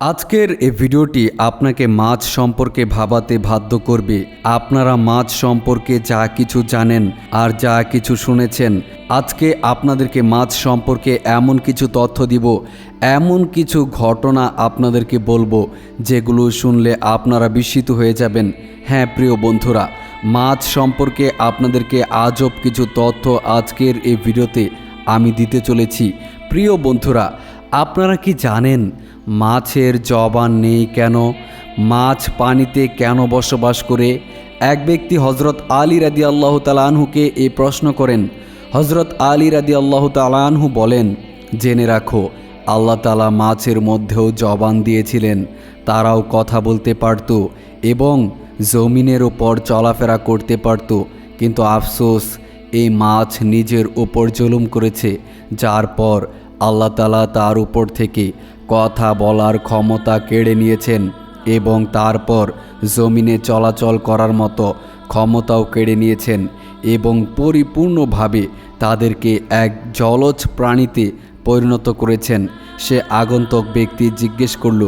আজকের এই ভিডিওটি আপনাকে মাছ সম্পর্কে ভাবাতে বাধ্য করবে। আপনারা মাছ সম্পর্কে যা কিছু জানেন আর যা কিছু শুনেছেন, আজকে আপনাদেরকে মাছ সম্পর্কে এমন কিছু তথ্য দিব, এমন কিছু ঘটনা আপনাদেরকে বলব, যেগুলো শুনলে আপনারা বিস্মিত হয়ে যাবেন। হ্যাঁ প্রিয় বন্ধুরা, মাছ সম্পর্কে আপনাদেরকে আজব কিছু তথ্য আজকের এই ভিডিওতে আমি দিতে চলেছি। প্রিয় বন্ধুরা, আপনারা কি জানেন মাছের জবান নেই কেন? মাছ পানিতে কেন বসবাস করে? এক ব্যক্তি হজরত আলী রাদি আল্লাহ তালানহুকে এ প্রশ্ন করেন। হজরত আলী রাদি আল্লাহ তালানহু বলেন, জেনে রাখো, আল্লাহ তালা মাছের মধ্যেও জবান দিয়েছিলেন। তারাও কথা বলতে পারত এবং জমিনের ওপর চলাফেরা করতে পারত। কিন্তু আফসোস, এই মাছ নিজের ওপর জুলুম করেছে। যার পর আল্লাহ তালা তার উপর থেকে কথা বলার ক্ষমতা কেড়ে নিয়েছেন এবং তারপর জমিনে চলাচল করার মতো ক্ষমতাও কেড়ে নিয়েছেন এবং পরিপূর্ণভাবে তাদেরকে এক জলজ প্রাণীতে পরিণত করেছেন। সে আগন্তক ব্যক্তি জিজ্ঞেস করল,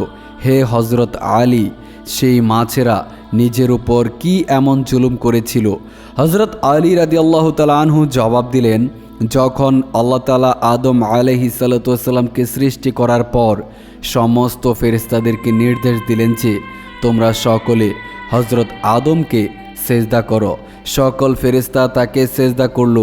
হে হজরত আলী, সেই মাছেরা নিজের উপর কি এমন জুলুম করেছিল? হজরত আলী রাদি আল্লাহ আনহু জবাব দিলেন যখন আল্লাহ তালা আদম আলহি সাল্লাতামকে সৃষ্টি করার পর সমস্ত ফেরেস্তাদেরকে নির্দেশ দিলেন যে, তোমরা সকলে হজরত আদমকে সেজদা করো। সকল ফেরেস্তা তাকে সেজদা করল,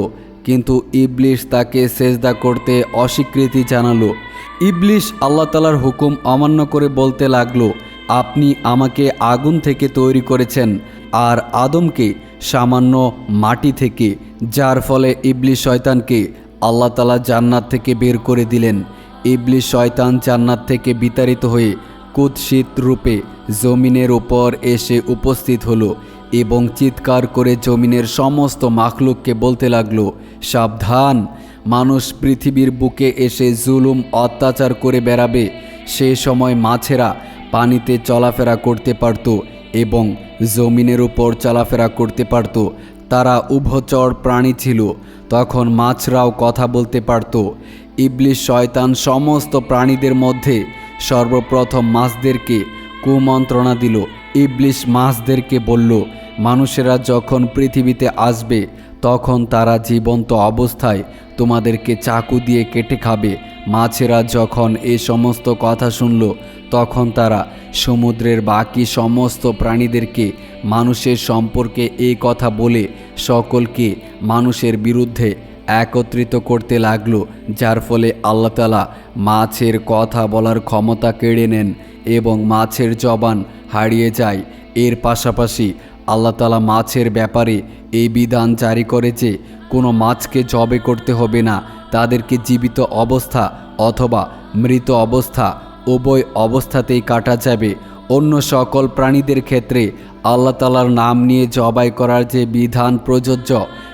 কিন্তু ইবলিশ তাকে সেজদা করতে অস্বীকৃতি জানালো। ইবলিশ আল্লাহ তালার হুকুম অমান্য করে বলতে লাগল, আপনি আমাকে আগুন থেকে তৈরি করেছেন, আর আদমকে সামান্য মাটি থেকে, যার ফলে ইবলি শয়তানকে আল্লাহ তালা জান্নাত থেকে বের করে দিলেন। ইবলি শয়তান জান্নাত থেকে বিতাড়িত হয়ে কুৎসিত রূপে জমিনের উপর এসে উপস্থিত হলো এবং চিৎকার করে জমিনের সমস্ত মাখলুককে বলতে লাগল, সাবধান, মানুষ পৃথিবীর বুকে এসে জুলুম, অত্যাচার করে বেড়াবে। সে সময় মাছেরা পানিতে চলাফেরা করতে পারত এবং জমিনের উপর চলাফেরা করতে পারত। তারা উভচর প্রাণী ছিল। তখন মাছরাও কথা বলতে পারত। ইবলিশ শয়তান সমস্ত প্রাণীদের মধ্যে সর্বপ্রথম মাছদেরকে কুমন্ত্রণা দিল। ইবলিশ মাছদেরকে বলল, মানুষেরা যখন পৃথিবীতে আসবে, তখন তারা জীবন্ত অবস্থায় তোমাদেরকে চাকু দিয়ে কেটে খাবে। মাছেরা যখন এ সমস্ত কথা শুনল তখন তারা সমুদ্রের বাকি সমস্ত প্রাণীদেরকে মানুষের সম্পর্কে এই কথা বলে সকলকে মানুষের বিরুদ্ধে একত্রিত করতে লাগল, যার ফলে আল্লাহ তালা মাছের কথা বলার ক্ষমতা কেড়ে নেন এবং মাছের জবান হারিয়ে যায়। এর পাশাপাশি আল্লাহ তালা মাছের ব্যাপারে এই বিধান জারি করে যে, কোনো মাছকে জবে করতে হবে না, তাদেরকে জীবিত অবস্থা অথবা মৃত অবস্থা উভয় অবস্থাতেই কাটা যাবে। অন্য সকল প্রাণীদের ক্ষেত্রে আল্লাহ তালার নাম নিয়ে জবাই করার যে বিধান প্রযোজ্য,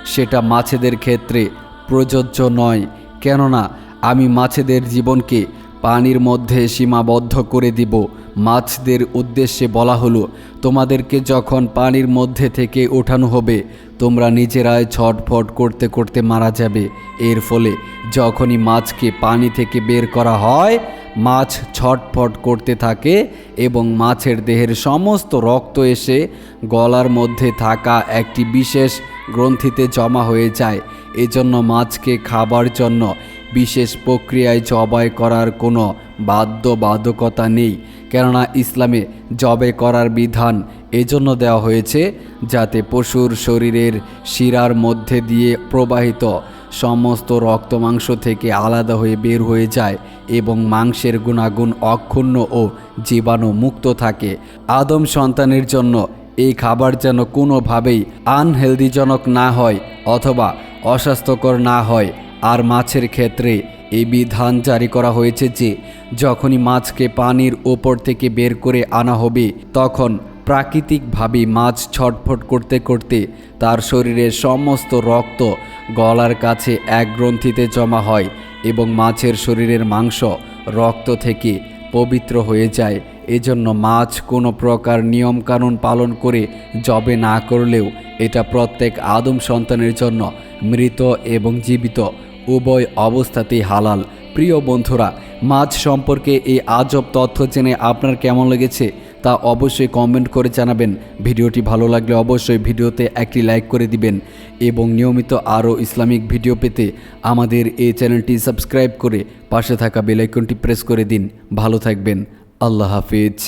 সেটা মাছেদের ক্ষেত্রে প্রযোজ্য নয়। কেননা, আমি মাছেদের জীবনকে পানির মধ্যে সীমাবদ্ধ করে দিব। মাছদের উদ্দেশ্যে বলা হলো, তোমাদেরকে যখন পানির মধ্যে থেকে ওঠানো হবে, তোমরা নিজেরাই ছটফট করতে করতে মারা যাবে। এর ফলে যখনই মাছকে পানি থেকে বের করা হয় মাছ ছটফট করতে থাকে এবং মাছের দেহের সমস্ত রক্ত এসে গলার মধ্যে থাকা একটি বিশেষ গ্রন্থিতে জমা হয়ে যায়। এজন্য মাছকে খাবার জন্য বিশেষ প্রক্রিয়ায় জবাই করার কোনো বাধ্যবাধকতা নেই। কেননা ইসলামে জবে করার বিধান এজন্য দেওয়া হয়েছে যাতে পশুর শরীরের শিরার মধ্যে দিয়ে প্রবাহিত সমস্ত রক্ত মাংস থেকে আলাদা হয়ে বের হয়ে যায় এবং মাংসের গুণাগুণ অক্ষুণ্ণ ও জীবাণু মুক্ত থাকে। আদম সন্তানের জন্য এই খাবার যেন কোনোভাবেই আনহেলদিজনক না হয় অথবা অস্বাস্থ্যকর না হয়। আর মাছের ক্ষেত্রে এই বিধান জারি করা হয়েছে যে, যখনই মাছকে পানির ওপর থেকে বের করে আনা হবে, তখন প্রাকৃতিকভাবে মাছ ছটফট করতে করতে তার শরীরের সমস্ত রক্ত গলার কাছে এক গ্রন্থিতে জমা হয় এবং মাছের শরীরের মাংস রক্ত থেকে পবিত্র হয়ে যায়। এজন্য মাছ কোনো প্রকার নিয়মকানুন পালন করে জবে না করলেও এটা প্রত্যেক আদম সন্তানের জন্য মৃত এবং জীবিত, উভয় অবস্থাতেই হালাল। প্রিয় বন্ধুরা, মাছ সম্পর্কে এই আজব তথ্য জেনে আপনার কেমন লেগেছে? তা অবশ্যই কমেন্ট করে জানাবেন। ভিডিওটি ভালো লাগলে অবশ্যই ভিডিওতে একটি লাইক করে দিবেন এবং নিয়মিত আরও ইসলামিক ভিডিও পেতে আমাদের এই চ্যানেলটি সাবস্ক্রাইব করে পাশে থাকা বেলাইকনটি প্রেস করে দিন। ভালো থাকবেন। আল্লাহ হাফিজ।